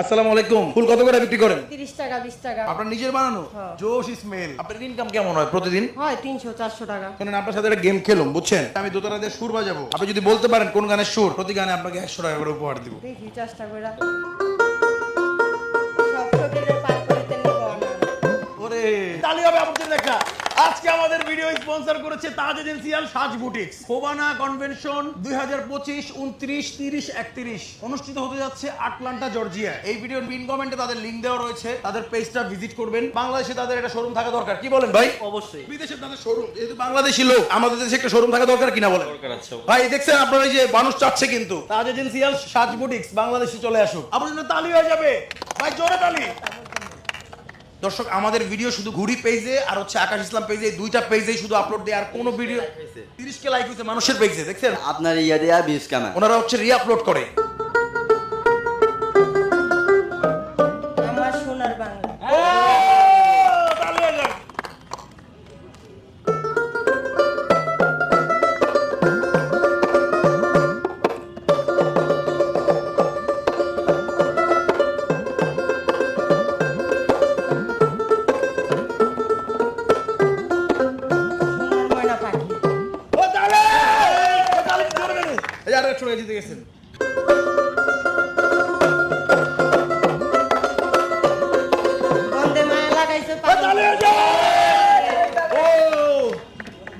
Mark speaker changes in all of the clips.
Speaker 1: আসসালামু আলাইকুম। ফুল কত করে বিক্রি করেন?
Speaker 2: তিরিশ টাকা বিশ টাকা।
Speaker 1: আপনার নিজের বানানো। জোশ স্মেল আপনার ইনকাম কেমন হয় প্রতিদিন?
Speaker 2: হয় তিনশো চারশো টাকা।
Speaker 1: শোনেন আপনার সাথে একটা গেম খেলুম বুঝছেন? আমি দোতারা দিয়ে সুর বাজাবো। আপনি যদি বলতে পারেন কোন গানের সুর প্রতি গানে আপনাকে একশো টাকা করে উপহার দিব।
Speaker 2: দেখি চেষ্টা করে সব পার করিতে নিব।
Speaker 1: ওরে তালি হবে আপনাদের দেখা আজকে আমাদের ভিডিও স্পন্সর করেছে তাজ এজেন্সিয়াল সাজ বুটিক্স ফোবানা কনভেনশন দুই হাজার পঁচিশ উনত্রিশ তিরিশ একত্রিশ। অনুষ্ঠিত হতে যাচ্ছে আটলান্টা জর্জিয়া এই ভিডিওর পিন কমেন্টে তাদের লিঙ্ক দেওয়া রয়েছে। তাদের পেজটা ভিজিট করবেন। বাংলাদেশে তাদের একটা শোরুম থাকা দরকার। কি বলেন ভাই?
Speaker 3: অবশ্যই।
Speaker 1: বিদেশে তাদের শোরুম যেহেতু বাংলাদেশি লোক আমাদের দেশে একটা শোরুম থাকা দরকার কিনা বলেন?
Speaker 3: দরকার আছে
Speaker 1: ভাই দেখছেন আপনারা এই যে মানুষ চাচ্ছে কিন্তু। তাজ এজেন্সিয়াল সাজ বুটিক্স বাংলাদেশে চলে আসুক। আপনার জন্য তালি হয়ে যাবে। ভাই জোরে তালি। দর্শক আমাদের ভিডিও শুধু ঘুরি পেজে আর হচ্ছে আকাশ ইসলাম পেজে দুইটা পেজে শুধু আপলোড দেয় আর কোনো ভিডিও তিরিশ কে লাইক হয়েছে মানুষের পেজে দেখছেন?
Speaker 4: আপনার ইয়া দেয়া বিশ কানা
Speaker 1: ওনারা হচ্ছে রি আপলোড করে।
Speaker 2: আমার সোনার বাংলা।
Speaker 1: এই আরও টাকা জিতে গেছেন।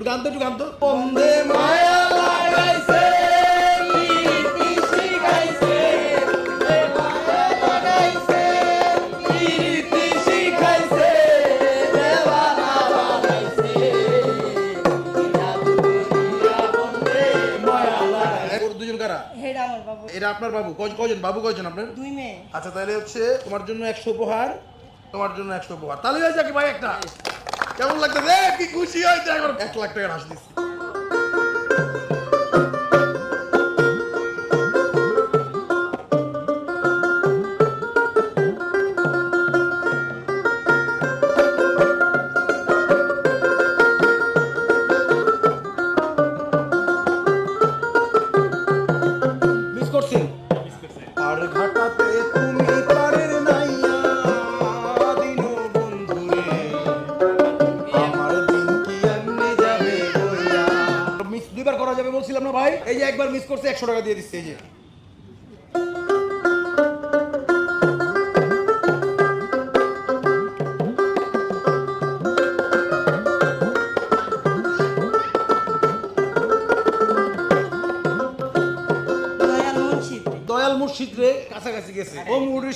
Speaker 1: গান তো একটু গান তো। বন্দে মায়া লাগাইছে
Speaker 2: বাবু।
Speaker 1: এটা আপনার বাবু। কয়জন? বাবু কয়জন আপনার?
Speaker 2: দুই মেয়ে।
Speaker 1: আচ্ছা তাহলে হচ্ছে তোমার জন্য একশো উপহার তোমার জন্য একশো উপহার। তাহলে হয়ে যাক ভাই একটা? কেমন লাগতেছে? কি খুশি হয়েছে এখন। এক লাখ টাকা হাস দিচ্ছি। মিস দুইবার করা যাবে বলছিলাম না ভাই? এই যে একবার মিস করছে একশো টাকা দিয়ে দিচ্ছে এই যে। দয়াল মুর্শিদ রে। কাছাকাছি গেছে। ও মুর্শিদ